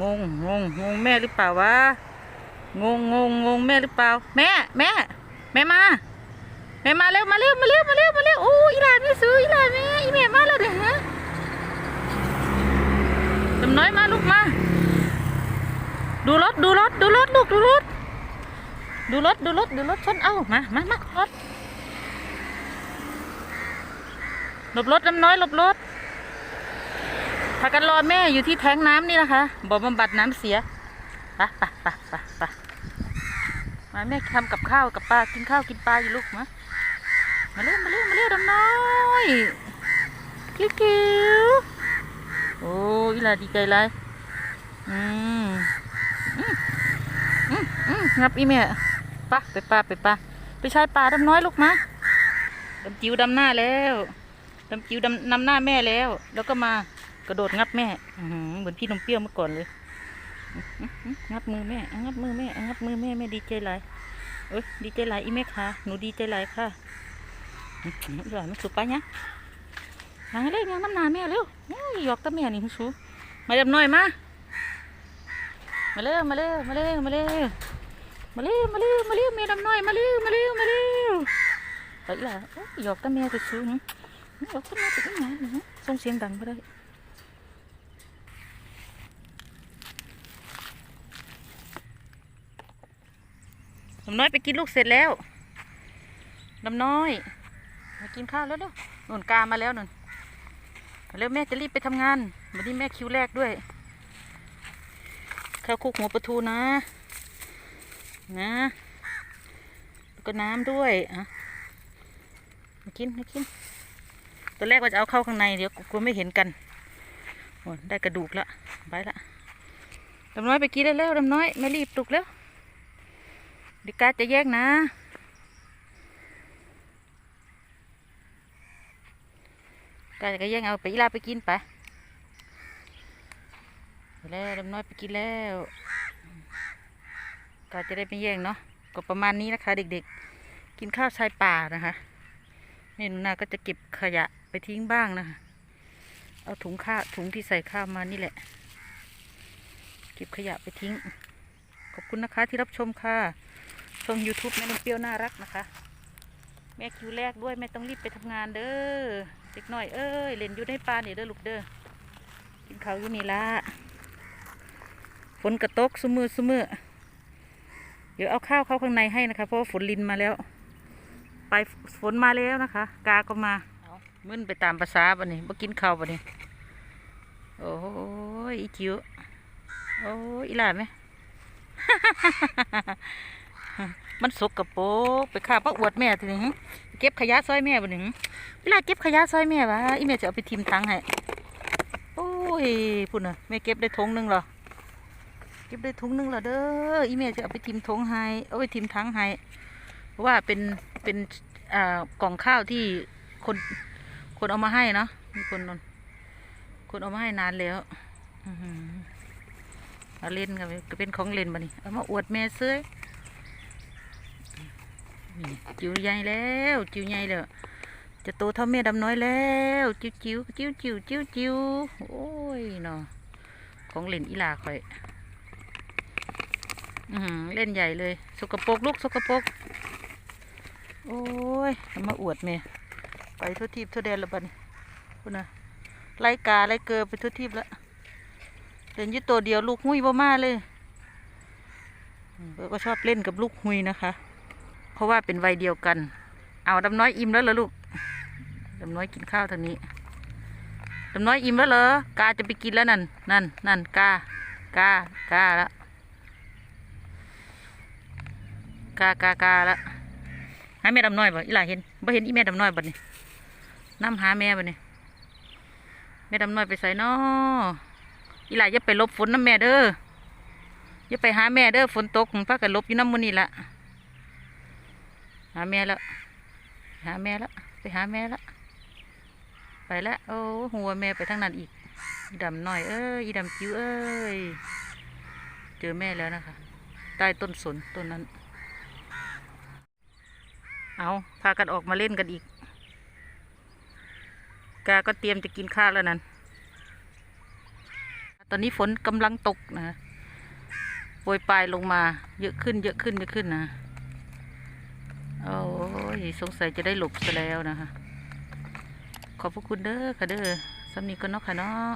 งงงงงงแม่หรือเปล่าวะงงงงงงแม่หรือเปล่า แม่ แม่ แม่มาแม่มาเร็วมาเร็วมาเร็วมาเร็วมาเร็วโอ้อีหลานแม่ซื้ออีหลานแม่อีแม่มาแล้วเด้อฮะจำน้อยมาลูกมา ดูรถดูรถดูรถลูกดูรถดูรถดูรถดูรถชนเอ้ามามามารถหลบรถน้ำน้อยหลบรถ พากันรอแม่อยู่ที่แท้งน้ำนี่นะคะบ่อบำบัดน้ำเสียไปไปไปไปไปมาแม่ทำกับข้าวกับปลากินข้าวกินปลาอยู่ลูกมามาเร็วมาเร็วมาเร็วดำน้อยคิ้วคิ้วโอ้ยล่ะดีใจไรอืมอืมอืมงับอีเมียปะไปปลาไปปลาไปชายปลาดำน้อยลูกมาดำจิ๋วดำหน้าแล้วดำจิ๋วดำนำหน้าแม่แล้ว แล้วก็มา กระโดดงับแม่เหมือนพี่นมเปรี้ยวเมื่อก่อนเลย งับมือแม่ งับมือแม่ งับมือแม่แม่ดีใจหลายเอ้ยดีใจหลายอีแม่ค่ะ หนูดีใจหลายค่ะอื้อหือหลานมันสุปเนี่ยมาเร็วยังน้ำหนาแม่เร็วหยอกตาแม่นี่มันสูมาดำน้อยมา มาเร็วมาเร็วมาเร็วมาเร็วมาเร็วมาเร็วมาเร็วเมียดำน้อยมาเร็วมาเร็วมาเร็วไปล้วโอ้ยหยอกตาเมียไปซื้อหึหยอกตาเมียไปอีกไหนหึส่งเสียงดังไปได้ดำน้อยไปกินลูกเสร็จแล้วดำน้อยมากินข้าวแล้วเด้อนุ่นกามาแล้วนุ่นมาเร็วแม่จะรีบไปทำงานวันนี้แม่คิวแรกด้วยข้าวคุกหัวปลาทูนะ นะแล้วก็น้ำด้วยอะมากินมากินตอนแรกว่าจะเอาเข้าข้างในเดี๋ยวกลัวไม่เห็นกันโอ้ได้กระดูกละไปละดำน้อยไปกินได้แล้วดำน้อยไม่รีบปลุกแล้ว ดิกาจะแยกนะกาจะแยกเอาไปอีลาไปกินไปไปแล้วดำน้อยไปกินแล้วก็จะได้ไม่แย่งเนาะก็ประมาณนี้นะคะ เด็กๆ กินข้าวชายป่านะคะเมนูนาก็จะเก็บขยะไปทิ้งบ้างนะคะเอาถุงข้าวถุงที่ใส่ข้าวมานี่แหละ เก็บขยะไปทิ้ง ขอบคุณนะคะที่รับชมค่ะ ชม YouTube แม่นมเปรี้ยวน่ารักนะคะ แม่คิวแรกด้วยแม่ต้องรีบไปทำงานเด้อเด็กหน่อยเอ้ยเล่นอยู่ในป่าเนี่ยเด้อลูกเด้อกินข้าวอยู่นี่ละฝนกระตกสมือสมือเดี๋ยวเอาข้าวเข้าข้างในให้นะคะ เพราะว่าฝนลินมาแล้ว ไปฝนมาแล้วนะคะ กาก็มาเอามึนไปตามภาษาบันนี้บ่กินข้าวบันนี้โอ้ยอีจิ๋วโอ้ยอีหลาไหม มันสกกระโปกไปข้าพระอวดแม่ทีนี้หึเก็บขยะซอยแม่บันนี้หึเวลาเก็บขยะซอยแม่วะอีแม่จะเอาไปทิมทังให้โอ้ยพุ่นน่ะแม่เก็บได้ทงหนึงเหรอเก็บได้ถุงหนึงและเด้ออีเมลจะเอาไปทิมทงให้เอาไปทิมทั้งให้เพราะว่าเป็นเป็นอ่ากล่องข้าวที่คนคนเอามาให้เนาะมีคนคนเอามาให้นานแล้วอือเอาเล่นกันเป็นของเล่นบะนี่เอามาอวดแม่เซ้ย จิ๋วใหญ่แล้ว จิ๋วใหญ่แล้วจะโตเท่าแม่ดำน้อยแล้ว จิ๋วจิ๋วจิ๋วจิ๋วจิ๋วจิ๋วโอ้ยเนาะของเล่นอีลาข่อยอืเล่นใหญ่เลย สกปรกลูกสกปรกโอ้ยมาอวดเมย์ไปทั่วทีบทั่วแดนและบันี้คุณนะไล่กาไล่เกลือไปทั่วทีบแล้วเล่นยี่ตัวเดียวลูกหุยบ่มาเลยเร์ก็ชอบเล่นกับลูกหุยนะคะ เพราะว่าเป็นวัยเดียวกัน เอาดำน้อยอิ่มแล้วเหรอลูกดำน้อยกินข้าวทางนี้ดำน้อยอิ่มแล้วเหรอกาจะไปกินแล้วนั่นนั่นนั่นกากากาแล้วกากากาละหาแม่ดำน้อยบ่อีหลาเห็นบ่เห็นอีแม่ดำน้อยบ่นี่น้ำหาแม่บ่นี่แม่ดำน้อยไปใส่นออีหลาอย่าไปลบฝนน้ำแม่เด้ออย่าไปหาแม่เด้อฝนตกพักกันลบอยู่น้ำมันนี่ละ หาแม่แล้วหาแม่แล้วไปหาแม่แล้วไปแล้วโอ้หัวแม่ไปทางนั้นอีกอีดำน้อยเอ้ยอีดำจิ๋วเอ้ยเจอแม่แล้วนะคะใต้ต้นสนต้นนั้น เอาพากันออกมาเล่นกันอีก กาก็เตรียมจะกินข้าวแล้วนั่นตอนนี้ฝนกำลังตกนะโปรยปลายลงมาเยอะขึ้นเยอะขึ้นเยอะขึ้นนะ โอ้ยสงสัยจะได้หลบซะแล้วนะคะ ขอบพระคุณเด้อค่ะเด้อสำนีก็เนาะค่ะเนาะ